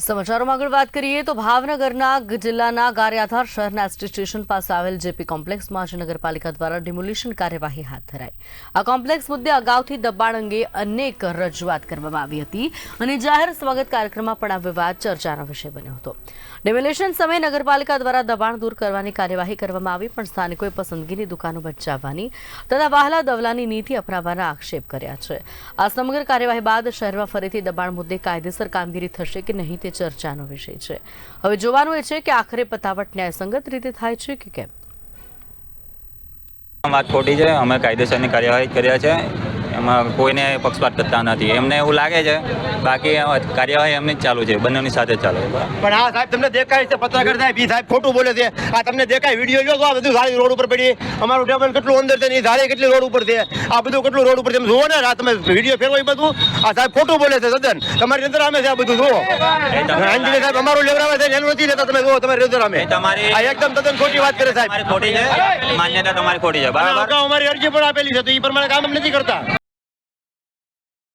સમાચારોમાં આગળ વાત કરીએ તો ભાવનગરના જિલ્લાના ગારિયાધાર શહેરના એસટી સ્ટેશન પાસે આવેલ જેપી કોમ્પ્લેક્સમાં નગરપાલિકા દ્વારા ડિમોલિશન કાર્યવાહી હાથ ધરાઈ. આ કોમ્પ્લેક્સ મુદ્દે અગાઉથી દબાણ અંગે અનેક રજૂઆત કરવામાં આવી હતી અને જાહેર સ્વાગત કાર્યક્રમમાં પણ આ વિવાદ ચર્ચાનો વિષય બન્યો હતો. ડિમોલિશન સમયે નગરપાલિકા દ્વારા દબાણ દૂર કરવાની કાર્યવાહી કરવામાં આવી, પણ સ્થાનિકોએ પસંદગીની દુકાનો બચાવવાની તથા વહાલા દવલાની નીતિ અપનાવવાના આક્ષેપ કર્યા છે. આ સમગ્ર કાર્યવાહી બાદ શહેરમાં ફરીથી દબાણ મુદ્દે કાયદેસર કામગીરી થશે કે નહીં તે ચર્ચાનો વિષય છે. હવે જોવાનું એ છે કે આખરે પતાવટ ન્યાયસંગત રીતે થાય છે કે કેમ? વાત ખોટી છે, અમે કાયદેસરની કાર્યવાહી કર્યા છે. એમાં કોઈને પક્ષપાત કરતા નથી. એમને એવું લાગે છે બાકી કાર્યવાહી એમની જ ચાલુ છે બંનેની સાથે ચાલુ છે. પણ આ સાહેબ તમને દેખાય છે પત્રકાર સાહેબ બી સાહેબ ખોટું બોલે છે. આ તમને દેખાય વીડિયો જો આ બધું સારી રોડ ઉપર પડી. અમારું ટેબલ કેટલું અંદર છે ને ધારે કેટલી રોડ ઉપર છે. આ બધું કેટલું રોડ ઉપર છે જુઓ ને આ તમે વીડિયો ફેરવો એ બધું. આ સાહેબ ખોટું બોલે છે સદન. તમારી અંદર અમે છે આ બધું જુઓ. અંજલિ સાહેબ અમારું લેવડાવે છે એનું નથી લેતા તમે જુઓ તમારી નજર અમે તમારી આ એકદમ તદ્દન ખોટી વાત કરે સાહેબ. ખોટી છે માન્યતા તમારી ખોટી છે બરાબર? અમારી અરજી પણ આપેલી છે તો એ પ્રમાણે કામ નથી કરતા.